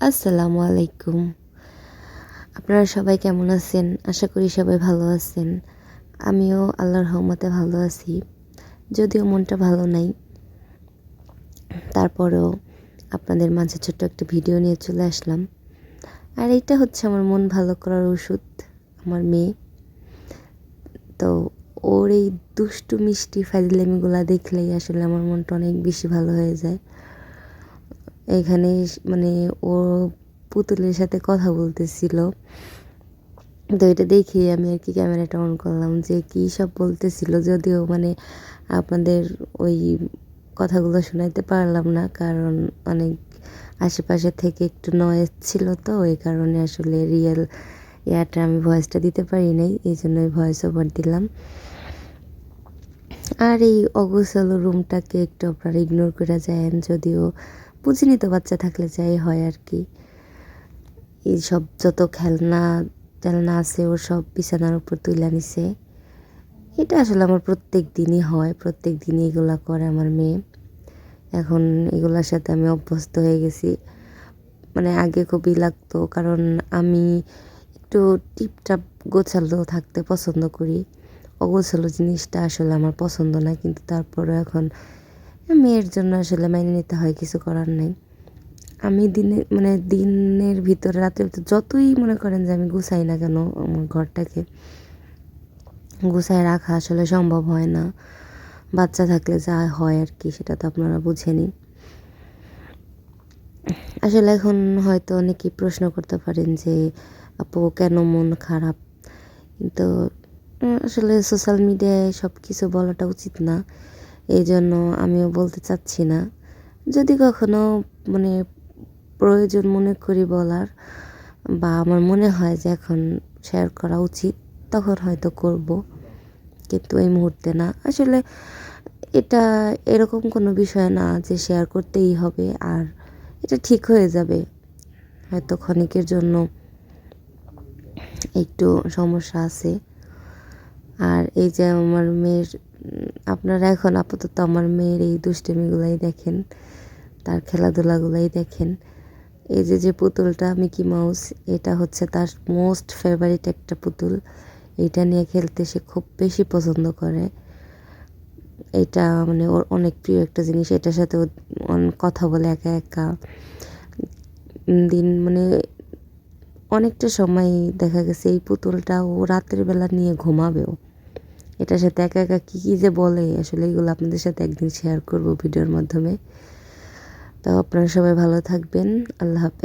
আসসালামু আলাইকুম আপনারা সবাই কেমন আছেন? আশা করি সবাই ভালো আছেন। আমিও আল্লাহর রহমতে ভালো আছি। যদিও মনটা ভালো নাই। তারপরেও আপনাদের মাঝে ছোট্ট একটা ভিডিও নিয়ে চলে আসলাম। আর এইটা হচ্ছে আমার মন ভালো করার ওষুধ, আমার মেয়ে। তো ওর এই দুষ্টু মিষ্টি ফাইজলামিগুলো দেখলেই আসলে আমার মনটা অনেক বেশি ভালো হয়ে যায়। এখানে মানে ও পুতুলের সাথে কথা বলতেছিল। তো এটা দেখে আমি আর কি ক্যামেরাটা অন করলাম যে কী সব বলতেছিল। যদিও মানে আপনাদের ওই কথাগুলো শোনাইতে পারলাম না, কারণ অনেক আশেপাশে থেকে একটু নয়েজ ছিল তো এই কারণে আসলে রিয়েল ইয়াটা আমি ভয়েসটা দিতে পারি নাই এই জন্য ভয়েস ওভার দিলাম। আর এই অগোছালো রুমটাকে একটু আপনারা ইগনোর করে যায় যদিও বুঝিনি তো বাচ্চা থাকলে যাই হয় আর কি। এই সব যত খেলনা টেলনা আছে, ওর সব বিছানার উপর তুলে নিছে। এটা আসলে আমার প্রত্যেক দিনই হয়, প্রত্যেক দিনই এগুলা করে আমার মেয়ে। এখন এগুলোর সাথে আমি অভ্যস্ত হয়ে গেছি। মানে আগে খুবই লাগতো, কারণ আমি একটু টিপটাপ গোছালো থাকতে পছন্দ করি। অগোছালো জিনিসটা আসলে আমার পছন্দ না, কিন্তু তারপরে এখন মেয়ের জন্য আসলে মাইনে নিতে হয়, কিছু করার নেই। আমি দিনে মানে দিনের ভিতরে, রাতের ভিতরে যতই মনে করেন যে আমি গুছাই না কেন আমার ঘরটাকে, গুছায় রাখা আসলে সম্ভব হয় না। বাচ্চা থাকলে যা হয় আর কি, সেটা তো আপনারা বুঝেনি। আসলে এখন হয়তো অনেকেই প্রশ্ন করতে পারেন যে, আপু, কেন মন খারাপ? কিন্তু আসলে সোশ্যাল মিডিয়ায় সব কিছু বলাটা উচিত না। এই জন্য আমিও বলতে চাচ্ছি না। যদি কখনো মানে প্রয়োজন মনে করি বলার বা আমার মনে হয় যে এখন শেয়ার করা উচিত, তখন হয়তো করব। কিন্তু এই মুহূর্তে না। আসলে এটা এরকম কোনো বিষয় না যে শেয়ার করতেই হবে আর এটা ঠিক হয়ে যাবে। হয়তো ক্ষণিকের জন্য একটু সমস্যা আছে। আর এই যে আমার মেয়ের আপনারা এখন আপাতত আমার মেয়ের এই দুষ্টমিগুলাই দেখেন, তার খেলাধুলাগুলাই দেখেন। এই যে যে পুতুলটা, মিকি মাউস, এটা হচ্ছে তার মোস্ট ফেভারিট একটা পুতুল। এইটা নিয়ে খেলতে সে খুব বেশি পছন্দ করে। এটা মানে ওর অনেক প্রিয় একটা জিনিস, এটার সাথে কথা বলে একা একা। দিন মানে অনেকটা সময় দেখা গেছে এই পুতুলটা ও রাতের নিয়ে ঘুমাবেও। এটার সাথে একা একা কী কী যে বলে, আসলে এগুলো আপনাদের সাথে একদিন শেয়ার করব ভিডিওর মাধ্যমে। তো আপনারা সবাই ভালো থাকবেন, আল্লাহ হাফেজ।